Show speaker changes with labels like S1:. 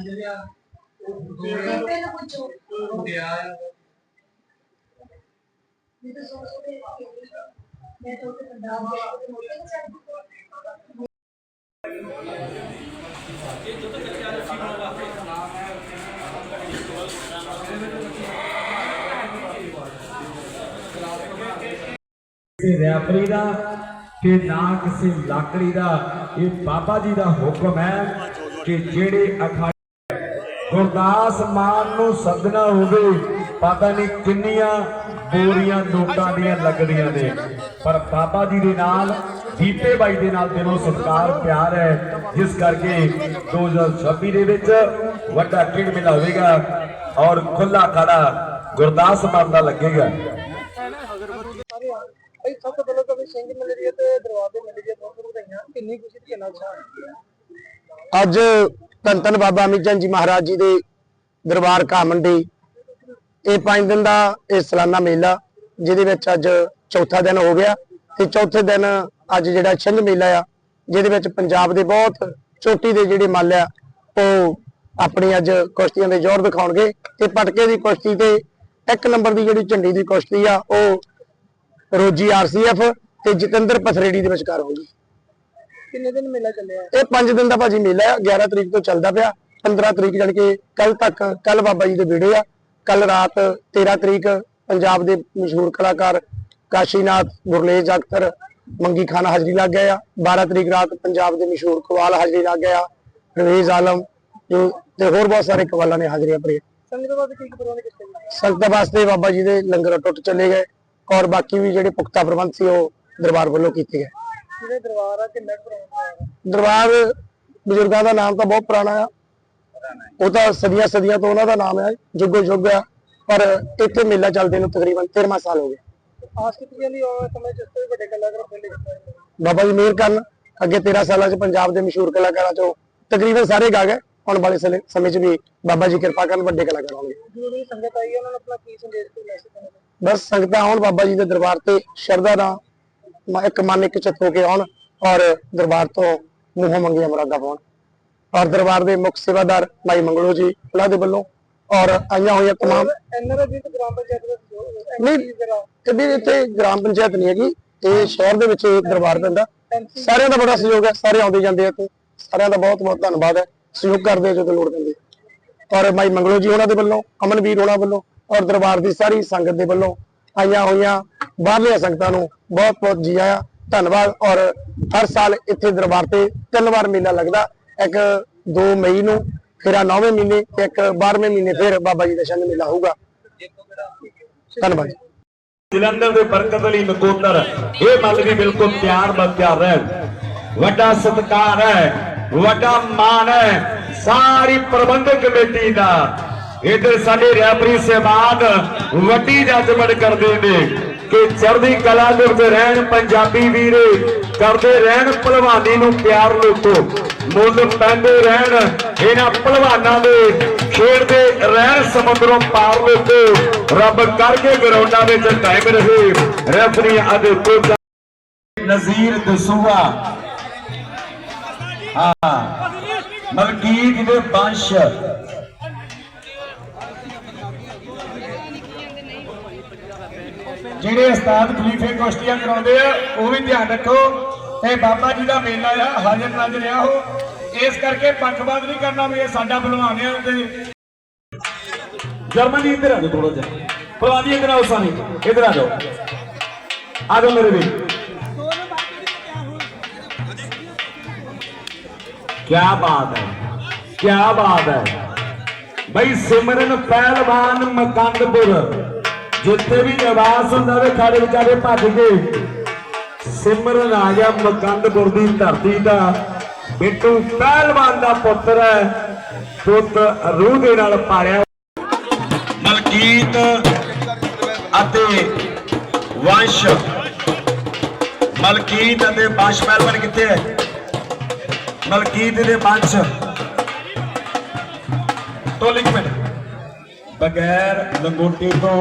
S1: ਲਿਆ ਉਹ
S2: ਬੇਟੇ ਨੂੰ ਪੁੱਛੋ।
S1: ਉਹ ਗਿਆ। ਆ
S2: ਮੈਂ ਤਾਂ ਸੋਚ ਰਹੀ ਮੈਂ ਤਾਂ ਉੱਥੇ ਪੰਜਾਬ ਗਿਆ। ਤੇ ਮੋਟੇ ਨੂੰ ਛੱਡ
S3: ਕਿਸੇ ਰੈਫਰੀ ਦਾ ਕਿ ਨਾ ਕਿਸੇ ਲਾਕੜੀ ਦਾ ਇਹ ਬਾਬਾ ਜੀ ਦਾ ਹੁਕਮ ਹੈ ਕਿ ਜਿਹੜੇ ਅਖਾੜੇ ਗੁਰਦਾਸ ਮਾਨ ਨੂੰ ਸੱਦਣਾ ਹੋਵੇ ਪਤਾ ਨਹੀਂ ਕਿੰਨੀਆਂ ਬੋਰੀਆਂ ਨੋਟਾਂ ਦੀਆਂ ਲੱਗਦੀਆਂ ਨੇ। ਪਰ ਬਾਬਾ ਜੀ ਦੇ ਨਾਲ ਦੀਪੇ ਬਾਈ ਦੇ ਨਾਲ ਦਿਲੋਂ ਸਤਿਕਾਰ ਪਿਆਰ ਹੈ। ਜਿਸ ਕਰਕੇ 2026 ਦੇ ਵਿੱਚ ਵੱਡਾ ਖੇਡ ਮੇਲਾ ਹੋਵੇਗਾ ਔਰ ਖੁੱਲਾ ਖਾੜਾ ਗੁਰਦਾਸ ਮਾਨ ਦਾ ਲੱਗੇਗਾ।
S1: ਭਾਈ ਸਭ ਤੋਂ ਪਹਿਲਾਂ ਤਾਂ ਵੀ ਸਿੰਘ ਮਿਲ ਰਹੀ ਹੈ ਤੇ ਦਰਬਾਰ ਦੇ ਮਿਲ ਰਹੀ ਹੈ। ਬਹੁਤ ਬਹੁਤ ਵਧਾਈਆਂ। ਕਿੰਨੀ ਖੁਸ਼ੀ ਤੇ ਕਿੰਨਾ ਉਤਸ਼ਾਹ ਹੈ।
S4: ਅੱਜ ਧੰਨ ਧੰਨ ਬਾਬਾ ਅਮਿਤ ਜੀ ਮਹਾਰਾਜ ਜੀ ਦੇ ਦਰਬਾਰ ਘਾ ਮੰਡੀ ਇਹ ਪੰਜ ਦਿਨ ਦਾ ਇਹ ਸਾਲਾਨਾ ਮੇਲਾ, ਜਿਹਦੇ ਵਿੱਚ ਅੱਜ ਚੌਥਾ ਦਿਨ ਹੋ ਗਿਆ ਤੇ ਚੌਥੇ ਦਿਨ ਅੱਜ ਜਿਹੜਾ ਛਿੰਝ ਮੇਲਾ ਆ, ਜਿਹਦੇ ਵਿੱਚ ਪੰਜਾਬ ਦੇ ਬਹੁਤ ਚੋਟੀ ਦੇ ਜਿਹੜੇ ਮੱਲ ਆ, ਉਹ ਆਪਣੀ ਅੱਜ ਕੁਸ਼ਤੀਆਂ ਦੇ ਜ਼ੋਰ ਦਿਖਾਉਣਗੇ। ਤੇ ਪਟਕੇ ਦੀ ਕੁਸ਼ਤੀ ਤੇ ਇੱਕ ਨੰਬਰ ਦੀ ਜਿਹੜੀ ਝੰਡੀ ਦੀ ਕੁਸ਼ਤੀ ਆ, ਉਹ ਰੋਜੀ ਆਰਸੀਐਫ ਤੇ ਜਤਿੰਦਰ ਪਥਰੇੜੀ ਦੇ ਵਿਚਕਾਰ ਹੋਊਗੀ।
S1: ਕਿੰਨੇ ਦਿਨ ਮੇਲਾ ਚੱਲਿਆ? ਹੈ?
S4: ਇਹ 5 ਦਿਨ ਦਾ ਭਾਜੀ ਮੇਲਾ ਆ 11 ਤਰੀਕ ਤੋਂ ਚੱਲਦਾ ਪਿਆ। 15 ਤਰੀਕ ਜਾਣੀ ਕਿ ਕੱਲ ਤੱਕ ਕੱਲ ਬਾਬਾ ਜੀ ਦੇ ਵਿੜੇ ਆ। ਕੱਲ ਰਾਤ 13 ਤਰੀਕ ਪੰਜਾਬ ਦੇ ਮਸ਼ਹੂਰ ਕਲਾਕਾਰ ਕਾਸ਼ੀਨਾਥ ਗੁਰਲੇਜ ਅਖਤਰ ਮੰਗੀ ਖਾਨ ਹਾਜ਼ਰੀ ਲੱਗ ਗਏ ਆ। 12 ਤਰੀਕ ਰਾਤ ਪੰਜਾਬ ਦੇ ਮਸ਼ਹੂਰ ਕਵਾਲ ਹਾਜ਼ਰੀ ਲੱਗ ਗਏ ਆ ਰਵੇਜ਼ ਆਲਮ ਜੋ ਤੇ ਹੋਰ ਬਹੁਤ ਸਾਰੇ ਕਵਾਲਾਂ ਨੇ ਹਾਜ਼ਰੀਆਂ ਭਰੀਆਂ
S1: ਸੰਗਤ ਵਾਸਤੇ
S4: ਬਾਬਾ ਜੀ ਦੇ ਲੰਗਰ ਟੁੱਟ ਚੱਲੇ ਗਏ ਔਰ ਬਾਕੀ ਵੀ ਜਿਹੜੇ ਪੁਖਤਾ ਪ੍ਰਬੰਧ ਸੀ ਉਹ ਦਰਬਾਰ ਵੱਲੋਂ ਕੀਤੇ ਗਏ।
S1: ਜਿਹੜੇ ਦਰਬਾਰ ਆ ਕਿੰਨਾ ਕੁ ਪ੍ਰਬੰਧ ਹੋਇਆ
S4: ਦਰਬਾਰ ਬਜ਼ੁਰਗਾਂ ਦਾ ਨਾਮ ਤਾਂ ਬਹੁਤ ਪੁਰਾਣਾ ਆ। ਉਹ ਤਾਂ ਸਦੀਆਂ ਸਦੀਆਂ ਤੋਂ ਉਹਨਾਂ ਦਾ ਨਾਮ ਹੈ ਜੁਗੋ ਜੁਗ ਆ। ਪਰ ਇੱਥੇ ਮੇਲਾ ਚੱਲਦੇ ਨੂੰ ਤਕਰੀਬਨ 13 ਸਾਲ ਹੋ ਗਏ।
S1: ਆਸ ਕੀਤੀ ਜਾਂਦੀ ਉਹ ਸਮੇਂ ਚ ਇਸ ਤੋਂ ਵੀ ਵੱਡੇ ਕਲਾਕਾਰ ਮਿਲੇ ਕਿਤੇ
S4: ਬਾਬਾ ਜੀ ਮਿਹਰ ਕਰਨ ਅੱਗੇ 13 ਸਾਲਾਂ ਚ ਪੰਜਾਬ ਦੇ ਮਸ਼ਹੂਰ ਕਲਾਕਾਰਾਂ ਚੋਂ ਤਕਰੀਬਨ ਸਾਰੇ ਗਾ ਗਏ ਆਉਣ ਵਾਲੇ ਸਮੇਂ- ਚ ਵੀ ਬਾਬਾ ਜੀ ਕਿਰਪਾ ਕਰਨ ਵੱਡੇ ਕਲਾਕਾਰ ਹੋਣਗੇ
S1: ਦੀ ਸੰਗਤ ਆਈ ਹੈ ਉਹਨਾਂ ਨੂੰ ਆਪਣਾ ਕੀ ਸੰਦੇਸ਼ ਕੋਈ ਮੈਸੇਜ ਦੇਣਾ
S4: ਬਸ ਸੰਗਤਾਂ ਆਉਣ ਬਾਬਾ ਜੀ ਦੇ ਦਰਬਾਰ ਤੇ ਸ਼ਰਧਾ ਨਾਲ ਇੱਕ ਮਨ ਇੱਕ ਚਿੱਤ ਹੋ ਕੇ ਆਉਣ ਔਰ ਦਰਬਾਰ ਤੋਂ ਮੂੰਹੋਂ ਮੰਗੀਆਂ ਮੁਰਾਦਾਂ ਪਾਉਣ। ਔਰ ਦਰਬਾਰ ਦੇ ਮੁੱਖ ਸੇਵਾਦਾਰ ਮਾਈ ਮੰਗਲੋ ਜੀ ਉਹਨਾਂ ਦੇ ਵੱਲੋਂ ਔਰ ਆਈਆਂ ਹੋਈਆਂ ਤਮਾਮ ਨਹੀਂ। ਇੱਥੇ ਗ੍ਰਾਮ ਪੰਚਾਇਤ ਨਹੀਂ ਹੈਗੀ, ਇਹ ਸ਼ਹਿਰ ਦੇ ਵਿੱਚ ਦਰਬਾਰ ਪੈਂਦਾ। ਸਾਰਿਆਂ ਦਾ ਬੜਾ ਸਹਿਯੋਗ ਹੈ, ਸਾਰੇ ਆਉਂਦੇ ਜਾਂਦੇ ਆ ਇੱਥੇ। ਸਾਰਿਆਂ ਦਾ ਬਹੁਤ ਬਹੁਤ ਧੰਨਵਾਦ ਹੈ, ਸਹਿਯੋਗ ਕਰਦੇ ਆ ਜਦੋਂ ਲੋੜ ਪੈਂਦੀ ਔਰ ਮਾਈ ਮੰਗਲੋ ਜੀ ਉਹਨਾਂ ਦੇ ਵੱਲੋਂ, ਅਮਨਵੀਰ ਉਹਨਾਂ ਵੱਲੋਂ ਔਰ ਦਰਬਾਰ ਦੀ ਸਾਰੀ ਸੰਗਤ ਦੇ ਵੱਲੋਂ ਆਈਆਂ ਹੋਈਆਂ। ਬਾਹਰਲੀਆਂ ਸੰਗਤਾਂ ਨੂੰ ਬਹੁਤ ਬਹੁਤ ਜੀ ਆਇਆਂ। ਧੰਨਵਾਦ। ਔਰ ਹਰ ਸਾਲ ਇੱਥੇ ਦਰਬਾਰ ਤੇ ਤਿੰਨ ਵਾਰ ਮੇਲਾ ਲੱਗਦਾ। ਇੱਕ 2 ਮਈ ਨੂੰ, ਫਿਰ ਆ 9ਵੇਂ ਮਹੀਨੇ ਤੇ ਇੱਕ 12ਵੇਂ ਮਹੀਨੇ ਫਿਰ ਬਾਬਾ ਜੀ ਦਾ ਸ਼ੰਦ ਮੇਲਾ ਹੋਊਗਾ। ਧੰਨਵਾਦ
S3: ਜਲੰਧਰ ਦੇ ਬਰਕਤ ਅਲੀ ਨਕੋਦਰ, ਇਹ ਮੱਲ ਵੀ ਬਿਲਕੁਲ ਤਿਆਰ ਬਰ ਰਹਿਣ ਵੱਡਾ ਸਤਿਕਾਰ ਹੈ, ਵੱਡਾ ਮਾਣ ਹੈ, ਸਾਰੀ ਪ੍ਰਬੰਧਕ ਕਮੇਟੀ ਦਾ। ਇਧਰ ਸਾਡੇ ਰੈਫਰੀ ਸਹਿਬਾਨ ਵੱਡੀ ਜੱਜਮੈਂਟ ਕਰਦੇ ਨੇ ਕਿ ਚੜ੍ਹਦੀ ਕਲਾ ਦੇ ਵਿੱਚ ਰਹਿਣ ਪੰਜਾਬੀ ਵੀਰ, ਕਰਦੇ ਰਹਿਣ ਭਲਵਾਨੀ ਨੂੰ ਪਿਆਰ ਲੋਕੋ। ਮੁੱਲ ਪੈਂਦੇ ਰਹਿਣ, ਇਹਨਾਂ ਭਲਵਾਨਾਂ ਦੇ ਖੇਡਦੇ ਰਹਿਣ ਸਮੁੰਦਰੋਂ ਪਾਰ ਲੋਕੋ। ਰੱਬ ਕਰਕੇ ਗਰਾਊਂਡਾਂ ਵਿੱਚ ਕਾਇਮ ਰਹੇ। ਰੈਫਰੀ ਅਤੇ ਕੋਚ ਨਜ਼ੀਰ ਦਸੂਆ। ਹਾਂ। ਮਲਕੀਤ ਦੇ ਬੰਸ਼ ਜਿਹੜੇ ਉਸਤਾਦ ਖਲੀਫੇ ਕੁਸ਼ਤੀਆਂ ਕਰਾਉਂਦੇ ਆ, ਉਹ ਵੀ ਧਿਆਨ ਰੱਖੋ। ਇਹ ਬਾਬਾ ਜੀ ਦਾ ਮੇਲਾ ਆ, ਹਾਜ਼ਰ ਨਾਜ਼ਰ ਆ ਉਹ। ਇਸ ਕਰਕੇ ਪੱਖਪਾਤ ਨਹੀਂ ਕਰਨਾ ਵੀ ਇਹ ਸਾਡਾ ਭਲਵਾਨ ਆ ਤੇ ਜਰਮਨੀ ਇੱਧਰ ਆ ਜਾਓ ਥੋੜਾ ਜਿਹਾ। ਭਲਵਾਨੀ ਇੱਧਰ ਆਓ ਸਾਨੀ ਇੱਧਰ ਆ ਜਾਓ। ਆ ਜਾਓ ਮੇਰੇ ਵੀ ਕੀ ਬਾਤ ਹੈ ਕੀ ਬਾਤ ਹੈ। ਬਈ ਸਿਮਰਨ ਪਹਿਲਵਾਨ ਮਕੰਦਪੁਰ। ਜਿੱਥੇ ਵੀ ਨਿਵਾਸ ਹੁੰਦਾ ਵੇ, ਖਾੜੇ ਵਿਚਾਰੇ ਭੱਜ ਗਏ ਸਿਮਰਨ ਆ ਗਿਆ ਮਕੰਦਪੁਰ ਦੀ ਧਰਤੀ ਦਾ। ਬਿੱਟੂ ਪਹਿਲਵਾਨ ਦਾ ਪੁੱਤਰ ਹੈ। ਪੁੱਤ ਰੂਹ ਦੇ ਨਾਲ ਪਾਲਿਆ। ਮਲਕੀਤ ਅਤੇ ਵੰਸ਼। ਮਲਕੀਤ ਅਤੇ ਵੰਸ਼ ਪਹਿਲਵਾਨ ਕਿੱਥੇ ਹੈ? ਮਲਕੀਤ ਦੇ ਵੰਸ਼। ਤੋਂ ਲਿਖ ਮਿੰਟ। ਬਗੈਰ ਲੰਗੋਟੀ ਤੋਂ